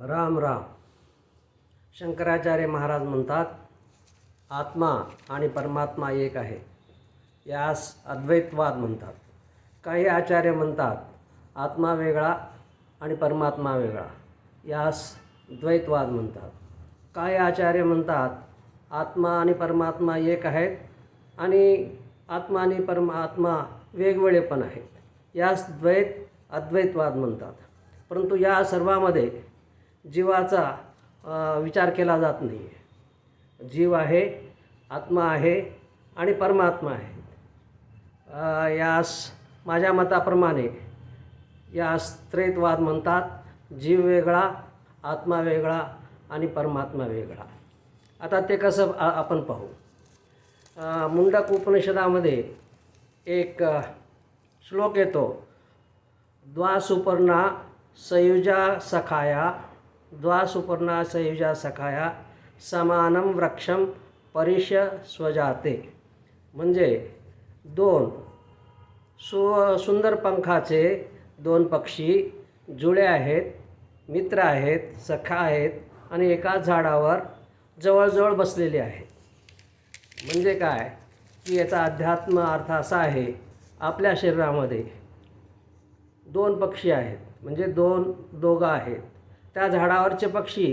राम राम. शंकराचार्य महाराज म्हणतात आत्मा आणि परमात्मा एक आहे. यास अद्वैतवाद म्हणतात. काही आचार्य म्हणतात आत्मा वेगळा आणि परमात्मा वेगळा. यास द्वैतवाद म्हणतात. काही आचार्य म्हणतात आत्मा आणि परमात्मा एक आहेत आणि आत्मा आणि परमात्मा वेगवेगळे पण आहेत. यास द्वैत अद्वैतवाद म्हणतात. परंतु या सर्वामध्ये जीवाचा विचार केला जात नाही आहे जीव आहे आत्मा आहे आणि परमात्मा आहे. यास माझ्या मताप्रमाणे यास त्रैतवाद म्हणतात. जीव वेगळा आत्मा वेगळा आणि परमात्मा वेगळा. आता ते कसं आपण पाहू. मुंडक उपनिषदामध्ये एक श्लोक येतो. द्वासुपर्णा सयुजा सखाया द्वासुपर्णा सयुजा सखाया समानम वृक्षम परिश स्वजाते. म्हणजे दोन सु सुंदर पंखाचे दोन पक्षी जुळे आहेत मित्र आहेत सखा आहेत आणि एका झाडावर जवळजवळ बसलेले आहेत. म्हणजे काय? की याचा अध्यात्म अर्थ असा आहे आपल्या शरीरामध्ये दोन पक्षी आहेत. म्हणजे दोन दोघं आहेत. त्या झाडावरचे पक्षी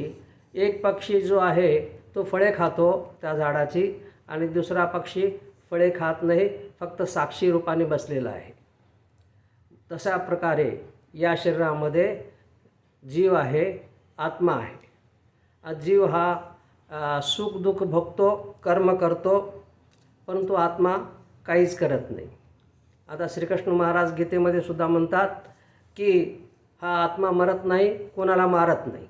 एक पक्षी जो आहे तो फळे खातो त्या झाडाची आणि दुसरा पक्षी फळे खात नाही फक्त साक्षी रूपाने बसलेला आहे. तशा प्रकारे या शरीरामध्ये जीव आहे आत्मा आहे. जीव हा सुख दुःख भोगतो कर्म करतो परंतु आत्मा काहीच करत नाही. आता श्रीकृष्ण महाराज गीतेमध्ये सुद्धा म्हणतात की हा आत्मा मरत नाही कोणाला मारत नाही.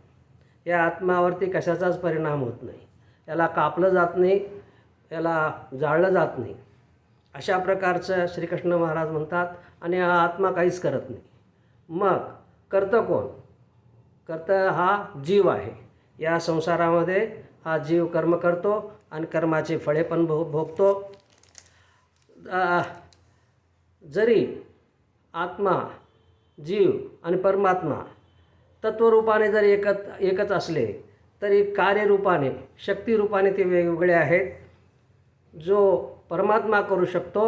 या आत्मावरती कशाचाच परिणाम होत नाही. याला कापलं जात नाही याला जाळलं जात नाही. अशा प्रकारचं श्रीकृष्ण महाराज म्हणतात आणि हा आत्मा काहीच करत नाही. मग करतं कोण? कर्ता हा जीव आहे. या संसारामध्ये हा जीव कर्म करतो आणि कर्माची फळे पण भो भोगतो. जरी आत्मा जीव आणि परमात्मा तत्वरूपाने जर एकत एकच असले तरी कार्यरूपाने शक्तिरूपाने ते वेगवेगळे आहेत. जो परमात्मा करू शकतो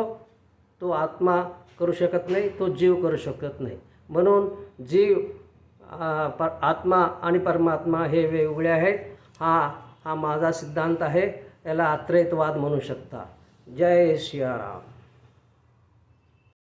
तो आत्मा करू शकत नाही तो जीव करू शकत नाही. म्हणून जीव पर आत्मा आणि परमात्मा हे वेगवेगळे आहेत. हा हा माझा सिद्धांत आहे. याला अत्रैतवाद म्हणू शकता. जय सियाराम